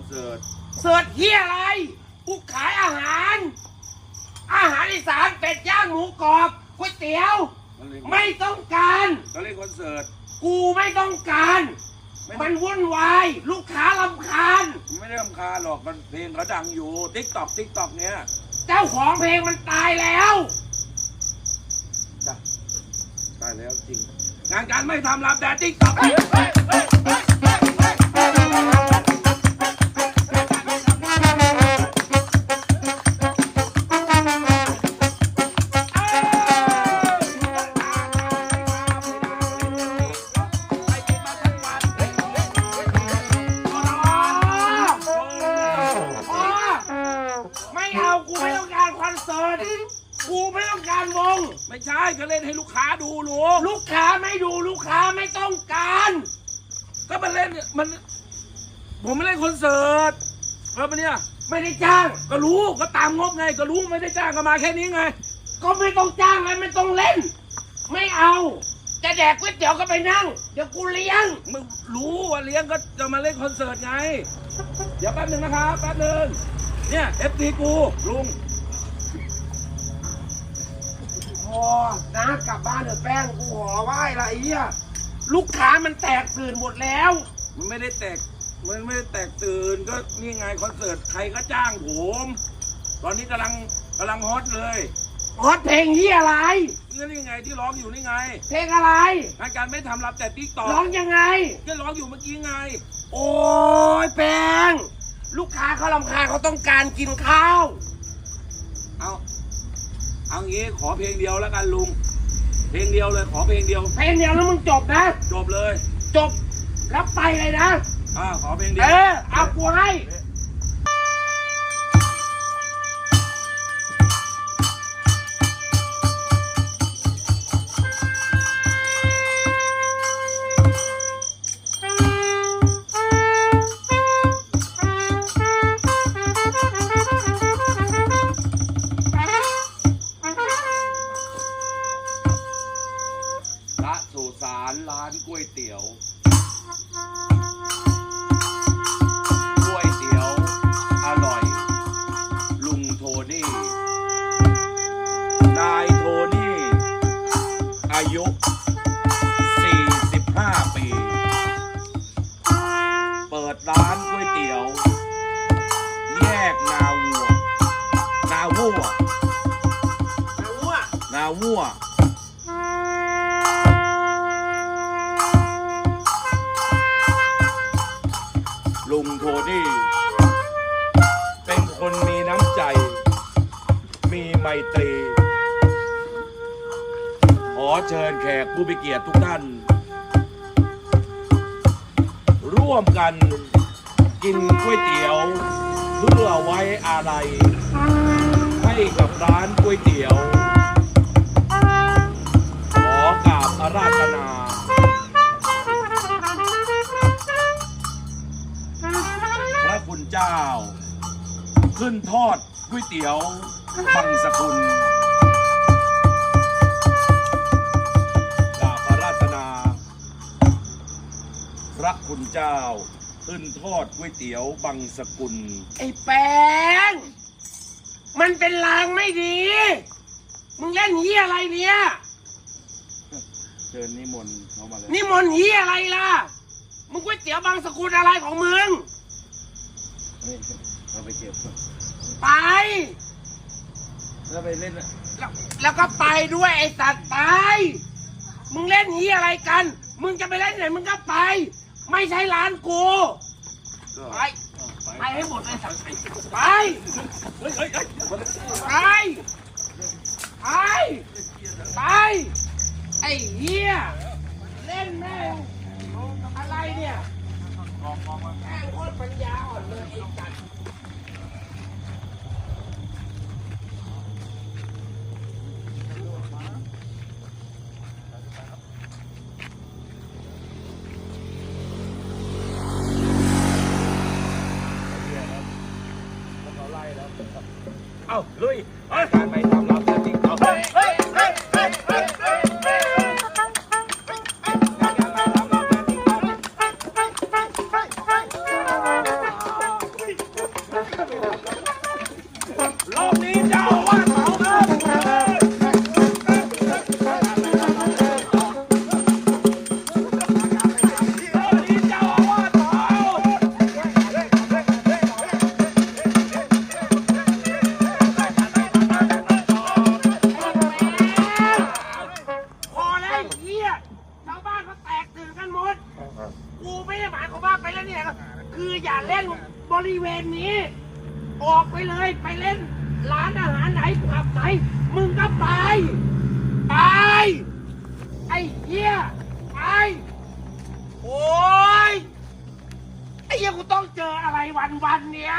อนเสิร์ตเสิร์ชเฮียอะไรกูขายอาหาร อาหารอีสานเป็ดย่างหมูกรอบก๋วยเตี๋ยว มันเล่นไม่ต้องการ ก็เล่นคอนเสิร์ตกูไม่ต้องการ มันวุ่นวาย ลูกค้าลำคาญไม่ได้รำคาญหรอกมันเพลงเขาดังอยู่ติ๊กตอกติ๊กตอกเนี้ยเจ้าของเพลงมันตายแล้ว จ้ะตายแล้วจริง งานการไม่ทำรับแต่ติ๊กตอก การวง ไม่ใช่ก็เล่นให้ลูกค้าดูหนูลูกค้าไม่ดูลูกค้าไม่ต้องการ ก็มันเล่นมัน ผมไม่เล่นคอนเสิร์ตแล้วมันเนี่ยไม่ได้จ้าง ก็รู้ก็ตามงบไง ก็รู้ไม่ได้จ้างก็มาแค่นี้ไง ก็ไม่ต้องจ้างเลยไม่ต้องเล่น ไม่เอา จะแดกก๋วยเตี๋ยวก็ไปนั่ง เดี๋ยวกูเลี้ยง มึงรู้ว่าเลี้ยงก็จะมาเล่นคอนเสิร์ตไง เดี๋ยวแป๊บหนึ่งนะครับแป๊บหนึ่งเนี่ยเอฟซีกูลุง พอ นะกลับบ้านเถอะแป้งกูขอไหว้ละไอ้เหี้ยลูกค้ามันแตกตื่นหมดแล้ว มันไม่ได้แตก มันไม่ได้แตกตื่นก็นี่ไงคอนเสิร์ตใครก็จ้างผม ตอนนี้กำลังกำลังฮอตเลยฮอตเพลงเหี้ยอะไร นี่นี่ไงที่ร้องอยู่นี่ไงเพลงอะไรงานการไม่ทำรับแต่ติ๊กต่อร้องยังไง ก็ร้องอยู่เมื่อกี้ไง โอ้ยแป้งลูกค้าเขาลำคาญเขาต้องการกินข้าว เอา เอางี้ขอเพลงเดียวแล้วกันลุง เพลงเดียวเลยขอเพลงเดียว เพลงเดียวแล้วมึงจบนะ จบเลย จบแล้วไปเลยนะอ่าขอเพลงเดีเอยว อเอากูให้ สุสานร้านก๋วยเตี๋ยวก๋วยเตี๋ยว อร่อย ลุงโทนี่นายโทนี่อายุ 45 ปี เปิดร้านก๋วยเตี๋ยว แยกนาวัว นาวัว นาวัวลุงโท นี่ เป็นคนมีน้ำใจ มีไมตรี ขอเชิญแขกผู้มีเกียรติทุกท่าน ร่วมกันกินก๋วยเตี๋ยว เพื่อไว้อาลัยให้กับร้านก๋วยเตี๋ยว นทอดก๋วยเตี๋ยวบังสกุลกราบอาราธนา พระคุณเจ้า ขึ้นทอดก๋วยเตี๋ยวบังสกุล ไอ้แป้งมันเป็นลางไม่ดี มึงเล่นเฮียอะไรเนี่ย เชิญนิมนต์เข้ามาเลยนี่มนต์เฮียอะไรล่ะ มึงก๋วยเตี๋ยวบางสกุลอะไรของมึงเราไปเก็บ ไป แล้วไปเล่นแล้วแล้วก็ไปด้วยไอ้สัตว์ไป มึงเล่นเฮียอะไรกัน มึงจะไปเล่นไหนมึงก็ไป ไม่ใช่ร้านกูไป ไปให้หมดเลยสัตว์ไปเฮ้ยเฮ้ยเฮ้ย ไปไป ไป ไอ้เหี้ย เล่นแม่งอะไรเนี่ยแม่งโคตรปัญญาอ่อนเลยไอ้สัตว์ เอาลุยเอ้ยการไปทำรับแต่ติ๊ก ผับไหนมึงก็ไป ไป ไอ้เหี้ย ไป โอ้ย ไอ้เหี้ยกูต้องเจออะไรวันวันๆเนี้ย